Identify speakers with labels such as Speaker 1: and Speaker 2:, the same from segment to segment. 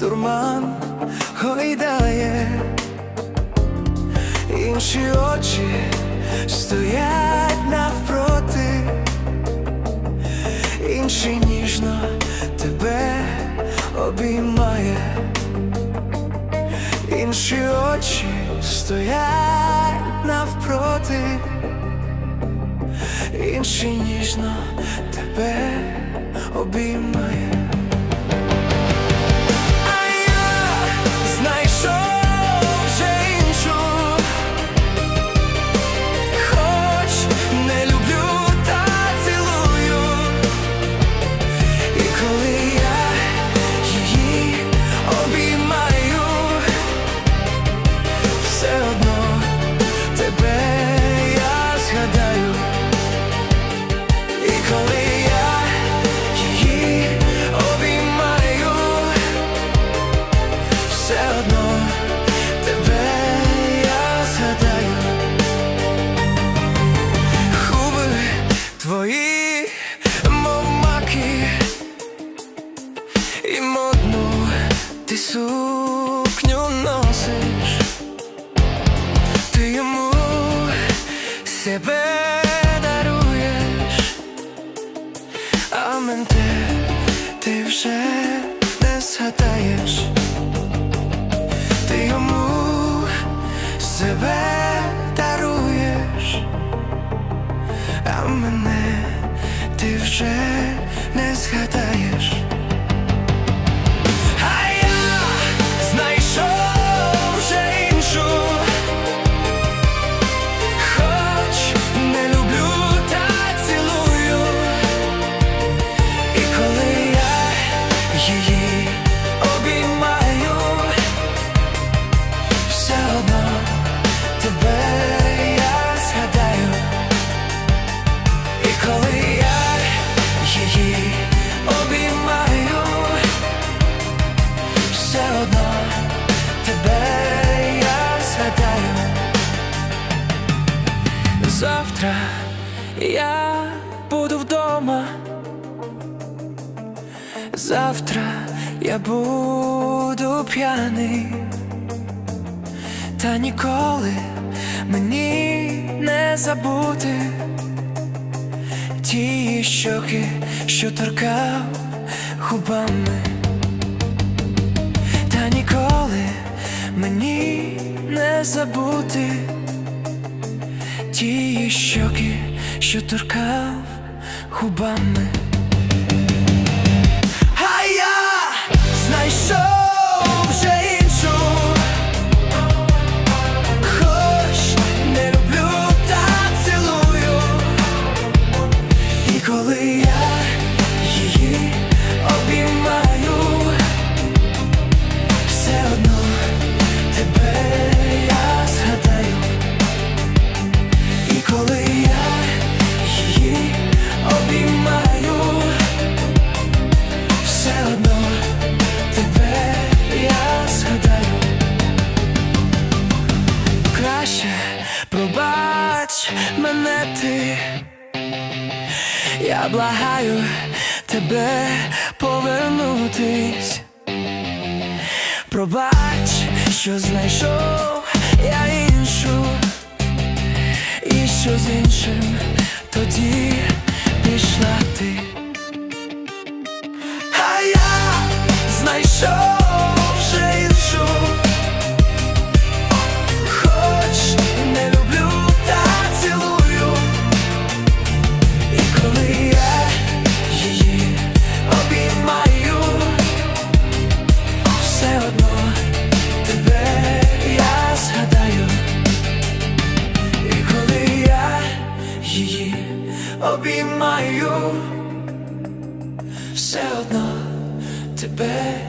Speaker 1: туман гойдає, інші очі стоять навпроти, інші ніжно тебе обіймає, інші очі стоять навпроти, інші ніжно тебе обіймає. Ci modno, ty suknią nosisz Ty jemu siebie darujesz. A ty, ty wszędzie zadajesz Ty jemu siebie darujesz. A mnie ty wszędzie все одно тебе я згадаю. Завтра я буду вдома. Завтра я буду п'яний, та ніколи мені не забути ті щоки, що торкав губами, та ніколи мені не забути ті щоки, що торкав губами. Я благаю тебе повернутись. Пробач, що знайшов я іншу, і що з іншим тоді обіймаю, все одно тебе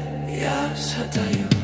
Speaker 1: я згадаю.